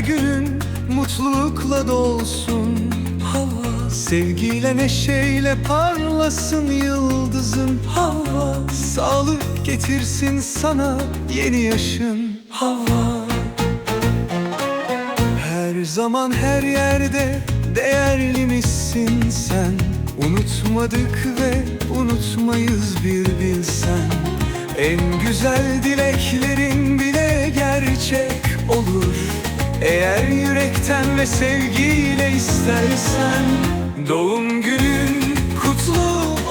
günün mutlulukla dolsun. Hava. Sevgiyle neşeyle parlasın yıldızın Hava. Sağlık getirsin sana yeni yaşın. Hava. Her zaman her yerde değerli misin sen? Unutmadık ve unutmayız bir bilsen. En güzel dileklerin bile gerçek olur Eğer yürekten ve sevgiyle istersen Doğum günün kutlu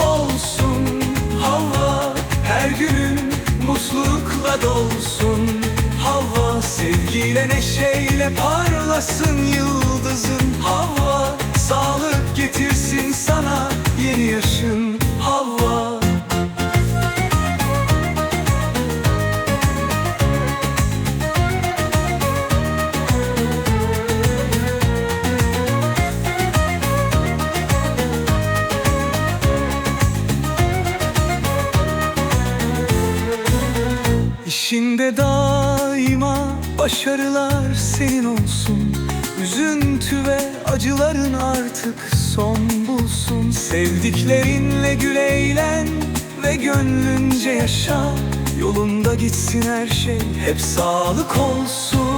olsun. Hava her günün mutlulukla dolsun. Hava sevgiyle neşeyle parlasın yıldızın. Hava sağlık getirsin sana yeni yaşın İşinde daima başarılar senin olsun. Üzüntü ve acıların artık son bulsun. Sevdiklerinle gül eğlen ve gönlünce yaşa. Yolunda gitsin her şey hep sağlık olsun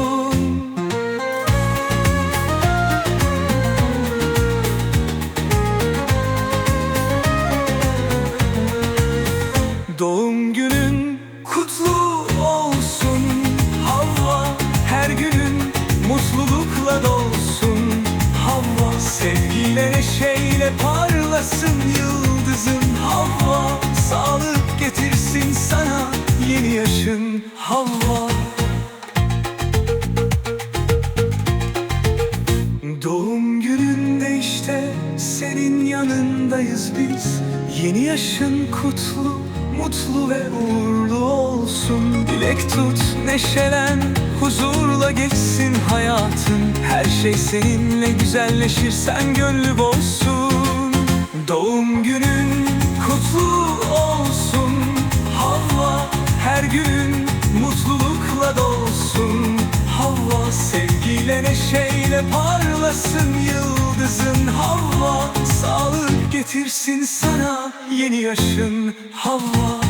parlasın yıldızın Havva sağlık getirsin sana yeni yaşın. Havva. Doğum gününde işte senin yanındayız biz. Yeni yaşın kutlu, mutlu ve uğurlu olsun. Dilek tut, neşelen, huzurla geçsin hayatın. Her şey seninle güzelleşir, sen gönlü bolsun Doğum günün kutlu olsun. Havva her günün mutlulukla dolsun. Havva sevgiyle neşeyle parlasın yıldızın. Havva sağlık getirsin sana yeni yaşın. Havva